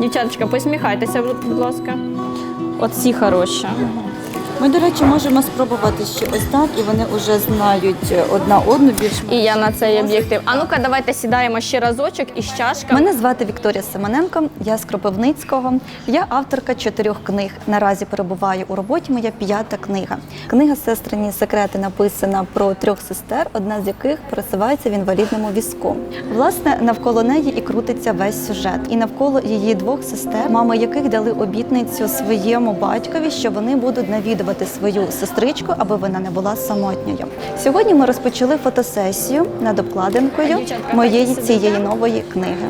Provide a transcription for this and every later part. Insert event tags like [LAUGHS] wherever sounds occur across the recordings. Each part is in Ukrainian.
Дівчаточка, посміхайтеся, будь ласка. От ці хороші. Ми, до речі, можемо спробувати ще ось так, і вони вже знають одна одну більш. І я на цей об'єктив. А ну-ка, давайте сідаємо ще разочок із чашками. Мене звати Вікторія Семененко, я з Кропивницького. Я авторка чотирьох книг. Наразі перебуваю у роботі. Моя п'ята книга. Книга Сестрині секрети написана про трьох сестер, одна з яких пересувається в інвалідному візку. Власне, навколо неї і крутиться весь сюжет. І навколо її двох сестер, мами яких дали обітницю своєму батькові, що вони будуть навідувати свою сестричку, аби вона не була самотньою. Сьогодні ми розпочали фотосесію над обкладинкою моєї цієї нової книги.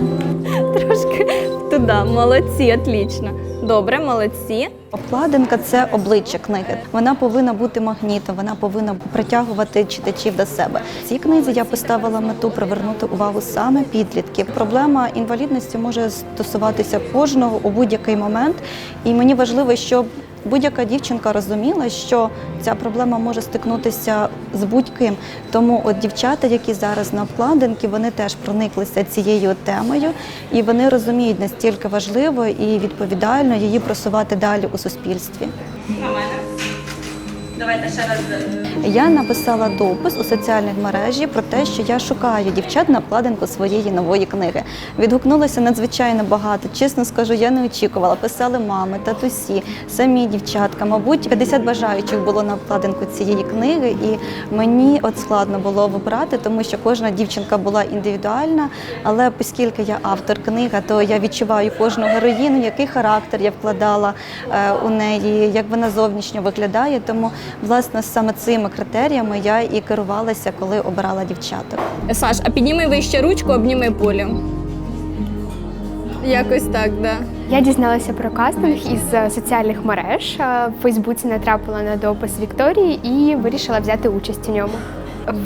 [LAUGHS] Трошки туди. Молодці, отлично. Добре, молодці. Обкладинка це обличчя книги. Вона повинна бути магнітом, вона повинна притягувати читачів до себе. В цій книзі я поставила мету привернути увагу саме підлітків. Проблема інвалідності може стосуватися кожного у будь-який момент, і мені важливо, щоб будь-яка дівчинка розуміла, що ця проблема може стикнутися з будь-ким. Тому от дівчата, які зараз на обкладинці, вони теж прониклися цією темою, і вони розуміють настільки важливо і відповідально її просувати далі у суспільстві. Давайте ще раз. Я написала допис у соціальних мережі про те, що я шукаю дівчат на обкладинку своєї нової книги. Відгукнулося надзвичайно багато. Чесно скажу, я не очікувала. Писали мами, татусі, самі дівчатка. Мабуть, 50 бажаючих було на обкладинку цієї книги, і мені от складно було вибрати, тому що кожна дівчинка була індивідуальна. Але оскільки я автор книги, то я відчуваю кожну героїну, який характер я вкладала е, у неї, як вона зовнішньо виглядає. Тому власне саме цими критеріями я і керувалася, коли обирала дівчаток. Саш, а підніми вище ручку, обніми полю. Якось так, да. Я дізналася про кастинг із е, соціальних мереж. Е, В Фейсбуці натрапила на допис Вікторії і вирішила взяти участь у ньому.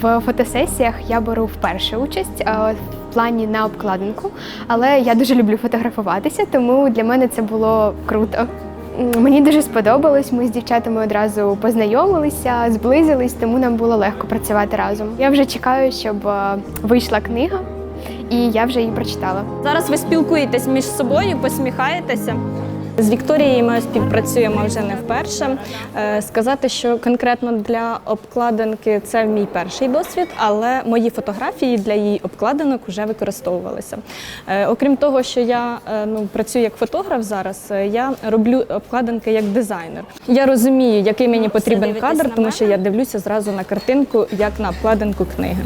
В фотосесіях я беру вперше участь е, в плані на обкладинку, але я дуже люблю фотографуватися, тому для мене це було круто. Мені дуже сподобалось. Ми з дівчатами одразу познайомилися, зблизились, тому нам було легко працювати разом. Я вже чекаю, щоб е, вийшла книга, і я вже її прочитала. Зараз ви спілкуєтесь між собою, посміхаєтеся. З Вікторією ми співпрацюємо вже не вперше. Е, Сказати, що конкретно для обкладинки це мій перший досвід, але мої фотографії для її обкладинок вже використовувалися. Е, Окрім того, що я е, ну, працюю як фотограф зараз, я роблю обкладинки як дизайнер. Я розумію, який мені потрібен кадр, тому що я дивлюся зразу на картинку, як на обкладинку книги.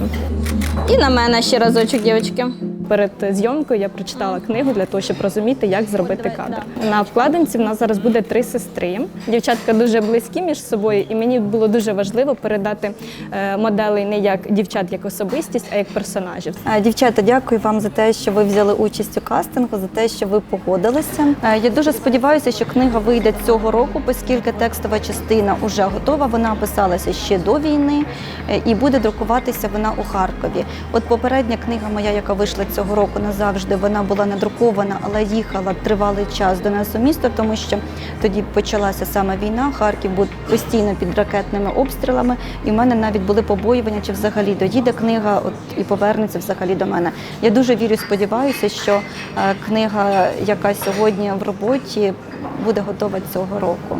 І на мене ще разочок, дівчатки. Перед зйомкою я прочитала книгу для того, щоб розуміти, як зробити кадр. На обкладинці в нас зараз буде три сестри. Дівчатка дуже близькі між собою, і мені було дуже важливо передати е, моделей не як дівчат як особистість, а як персонажів. Е, Дівчата, дякую вам за те, що ви взяли участь у кастингу, за те, що ви погодилися. Е, Я дуже сподіваюся, що книга вийде цього року, оскільки текстова частина вже готова. Вона писалася ще до війни і буде друкуватися вона у Харкові. От попередня книга моя, яка вийшла цього року назавжди, вона була надрукована, але їхала тривалий час до нас у місто, тому що тоді почалася саме війна. Харків був постійно під ракетними обстрілами, і в мене навіть були побоювання, чи взагалі доїде книга от, і повернеться взагалі до мене. Я дуже вірю, сподіваюся, що е, книга, яка сьогодні в роботі, буде готова цього року.